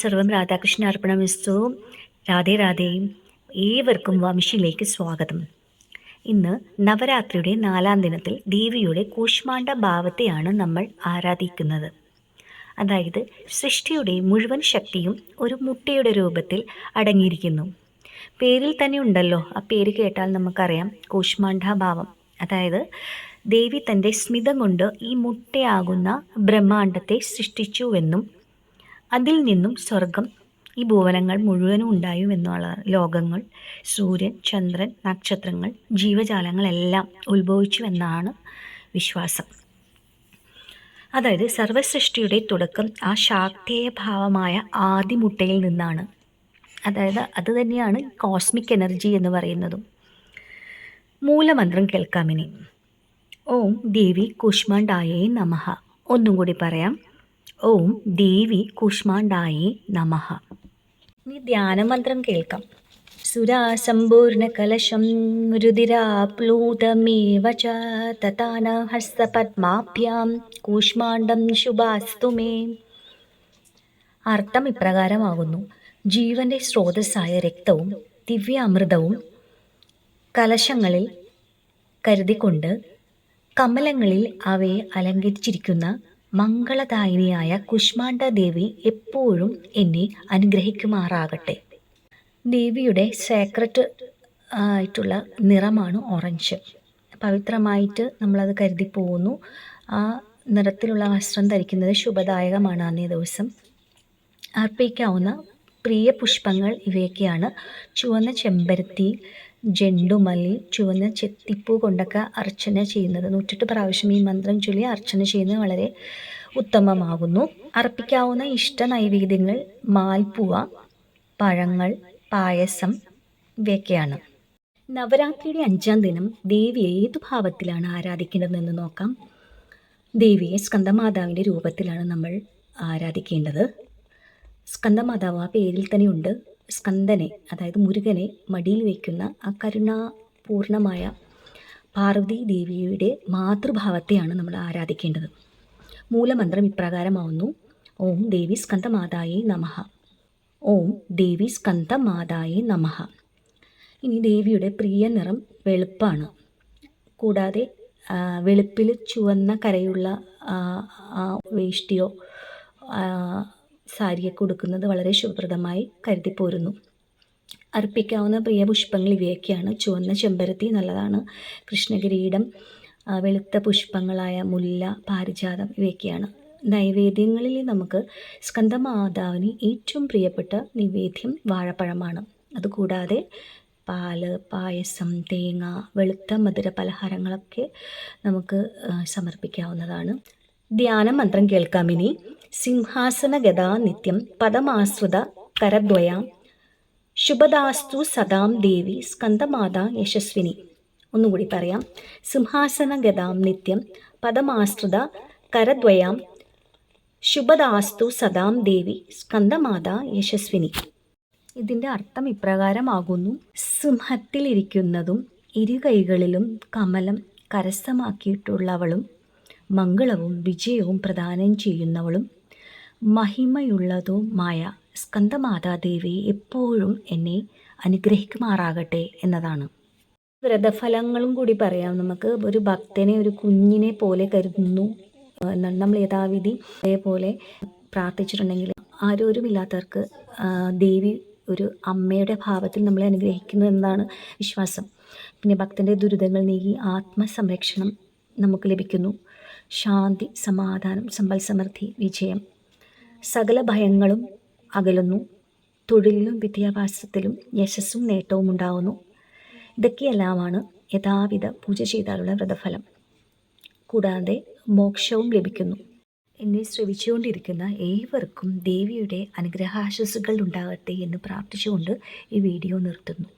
സർവം രാധാകൃഷ്ണ അർപ്പണമിസ്തു. രാധേ രാധേ. ഏവർക്കും വംശിയിലേക്ക് സ്വാഗതം. ഇന്ന് നവരാത്രിയുടെ നാലാം ദിനത്തിൽ ദേവിയുടെ കൂഷ്മാണ്ഡ ഭാവത്തെയാണ് നമ്മൾ ആരാധിക്കുന്നത്. അതായത് സൃഷ്ടിയുടെ മുഴുവൻ ശക്തിയും ഒരു മുട്ടയുടെ രൂപത്തിൽ അടങ്ങിയിരിക്കുന്നു. പേരിൽ തന്നെ ഉണ്ടല്ലോ ആ പേര് കേട്ടാൽ നമുക്കറിയാം കൂഷ്മാണ്ഡ ഭാവം. അതായത് ദേവി തന്റെ സ്മിതം കൊണ്ട് ഈ മുട്ടയാകുന്ന ബ്രഹ്മാണ്ടത്തെ സൃഷ്ടിച്ചുവെന്നും അതിൽ നിന്നും സ്വർഗം ഈ ഭുവനങ്ങൾ മുഴുവനും ഉണ്ടായും എന്നുള്ളതാണ്. ലോകങ്ങൾ സൂര്യൻ ചന്ദ്രൻ നക്ഷത്രങ്ങൾ ജീവജാലങ്ങളെല്ലാം ഉത്ഭവിച്ചു എന്നാണ് വിശ്വാസം. അതായത് സർവസൃഷ്ടിയുടെ തുടക്കം ആ ശാക്തേയഭാവമായ ആദിമുട്ടയിൽ നിന്നാണ്. അതായത് അത് തന്നെയാണ് കോസ്മിക് എനർജി എന്ന് പറയുന്നതും. മൂലമന്ത്രം കേൾക്കാമിനി ഓം ദേവി കുഷ്മാണ്ടായേ നമഹ. ഒന്നും കൂടി പറയാം. ഓം ദേവി കുഷ്മാണ്ടായി നമഃ. ഇനി ധ്യാനമന്ത്രം കേൾക്കാം. സുരാസമ്പൂർണകലശം രുതിരാപ്ലൂതമേവ ച തഥാന ഹസ്തപത്മാഭ്യാം കൂഷ്മാണ്ഡം ശുഭാസ്തു മേ. അർത്ഥം ഇപ്രകാരമാകുന്നു. ജീവന്റെ സ്രോതസ്സായ രക്തവും ദിവ്യ അമൃതവും കലശങ്ങളിൽ കരുതിക്കൊണ്ട് കമലങ്ങളിൽ അവയെ അലങ്കരിച്ചിരിക്കുന്ന മംഗളദായിനിയായ കുഷ്മാണ്ഡ ദേവി എപ്പോഴും എന്നെ അനുഗ്രഹിക്കുമാറാകട്ടെ. ദേവിയുടെ സേക്രട്ട് ആയിട്ടുള്ള നിറമാണ് ഓറഞ്ച് പവിത്രമായിട്ട് നമ്മളത് കരുതി പോകുന്നു. ആ നിറത്തിലുള്ള വസ്ത്രം ധരിക്കുന്നത് ശുഭദായകമാണ് അന്നേ ദിവസം. അർപ്പിക്കാവുന്ന പ്രിയ പുഷ്പങ്ങൾ ഇവയൊക്കെയാണ്. ചുവന്ന ചെമ്പരത്തി ജെണ്ടുമല്ലി ചുവന്ന ചെത്തിപ്പൂ കൊണ്ടൊക്കെ അർച്ചന ചെയ്യുന്നത്. നൂറ്റെട്ട് പ്രാവശ്യം ഈ മന്ത്രം ചൊല്ലി അർച്ചന ചെയ്യുന്നത് വളരെ ഉത്തമമാകുന്നു. അർപ്പിക്കാവുന്ന ഇഷ്ട നൈവേദ്യങ്ങൾ മാൽപ്പുവ പഴങ്ങൾ പായസം ഇവയൊക്കെയാണ്. നവരാത്രിയുടെ അഞ്ചാം ദിനം ദേവിയെ ഏതു ഭാവത്തിലാണ് ആരാധിക്കേണ്ടതെന്ന് നോക്കാം. ദേവിയെ സ്കന്ദമാതാവിന്റെ രൂപത്തിലാണ് നമ്മൾ ആരാധിക്കേണ്ടത്. സ്കന്ദമാതാവ് ആ പേരിൽ തന്നെയുണ്ട്. സ്കന്ദനെ അതായത് മുരുകനെ മടിയിൽ വയ്ക്കുന്ന ആ കരുണാപൂർണമായ പാർവതി ദേവിയുടെ മാതൃഭാവത്തെയാണ് നമ്മൾ ആരാധിക്കേണ്ടത്. മൂലമന്ത്രം ഇപ്രകാരമാവുന്നു. ഓം ദേവി സ്കന്ദമാതായേ നമഃ. ഓം ദേവി സ്കന്ദമാതായേ നമഃ. ഇനി ദേവിയുടെ പ്രിയ നിറം വെളുപ്പാണ്. കൂടാതെ വെളുപ്പിൽ ചുവന്ന കരയുള്ള ആ വേഷ്ടിയോ സാരിയൊക്കെ കൊടുക്കുന്നത് വളരെ ശുഭപ്രദമായി കരുതിപ്പോരുന്നു അർപ്പിക്കാവുന്ന പ്രിയ പുഷ്പങ്ങൾ ഇവയൊക്കെയാണ്. ചുവന്ന ചെമ്പരത്തി നല്ലതാണ്. കൃഷ്ണകിരീടം വെളുത്ത പുഷ്പങ്ങളായ മുല്ല പാരിജാതം ഇവയൊക്കെയാണ്. നൈവേദ്യങ്ങളിൽ നമുക്ക് സ്കന്ദമാതാവിന് ഏറ്റവും പ്രിയപ്പെട്ട നിവേദ്യം വാഴപ്പഴമാണ്. അതുകൂടാതെ പാൽ പായസം തേങ്ങ വെളുത്ത മധുര പലഹാരങ്ങളൊക്കെ നമുക്ക് സമർപ്പിക്കാവുന്നതാണ്. ധ്യാന മന്ത്രം കേൾക്കാമിനി സിംഹാസന ഗതാ നിത്യം പദമാശ്രിത കരദ്വയാം. ശുഭദാസ്തു സദാം ദേവി സ്കന്ദമാത യശസ്വിനി. ഒന്നുകൂടി പറയാം. സിംഹാസന ഗതാം നിത്യം പദമാശ്രിത കരദ്വയാം. ശുഭദാസ്തു സദാം ദേവി സ്കന്ദമാത യശസ്വിനി. ഇതിന്റെ അർത്ഥം ഇപ്രകാരമാകുന്നു. സിംഹത്തിലിരിക്കുന്നതും ഇരു കൈകളിലും കമലം കരസ്ഥമാക്കിയിട്ടുള്ളവളും മംഗളവും വിജയവും പ്രദാനം ചെയ്യുന്നവളും മഹിമയുള്ളതുമായ സ്കന്ദമാതാദേവി എപ്പോഴും എന്നെ അനുഗ്രഹിക്കുമാറാകട്ടെ എന്നതാണ്. വ്രതഫലങ്ങളും കൂടി പറയാം. നമുക്ക് ഒരു ഭക്തനെ ഒരു കുഞ്ഞിനെ പോലെ കരുതുന്നു. എന്നാണ് നമ്മൾ യഥാവിധി അതേപോലെ പ്രാർത്ഥിച്ചിട്ടുണ്ടെങ്കിൽ ആരോരുമില്ലാത്തവർക്ക് ദേവി ഒരു അമ്മയുടെ ഭാവത്തിൽ നമ്മളെ അനുഗ്രഹിക്കുന്നു എന്നാണ് വിശ്വാസം. പിന്നെ ഭക്തന്റെ ദുരിതങ്ങൾ നീങ്ങി ആത്മസംരക്ഷണം നമുക്ക് ലഭിക്കുന്നു. ശാന്തി സമാധാനം സമ്പൽ സമൃദ്ധി വിജയം. സകല ഭയങ്ങളും അകലുന്നു. തൊഴിലിലും വിദ്യാഭ്യാസത്തിലും യശസ്സും നേട്ടവും ഉണ്ടാകുന്നു ഇതൊക്കെയെല്ലാമാണ് യഥാവിധ പൂജ ചെയ്താലുള്ള വ്രതഫലം. കൂടാതെ മോക്ഷവും ലഭിക്കുന്നു. എന്നെ ശ്രവിച്ചുകൊണ്ടിരിക്കുന്ന ഏവർക്കും ദേവിയുടെ അനുഗ്രഹാശസ്സുകൾ ഉണ്ടാകട്ടെ എന്ന് പ്രാർത്ഥിച്ചുകൊണ്ട് ഈ വീഡിയോ നിർത്തുന്നു.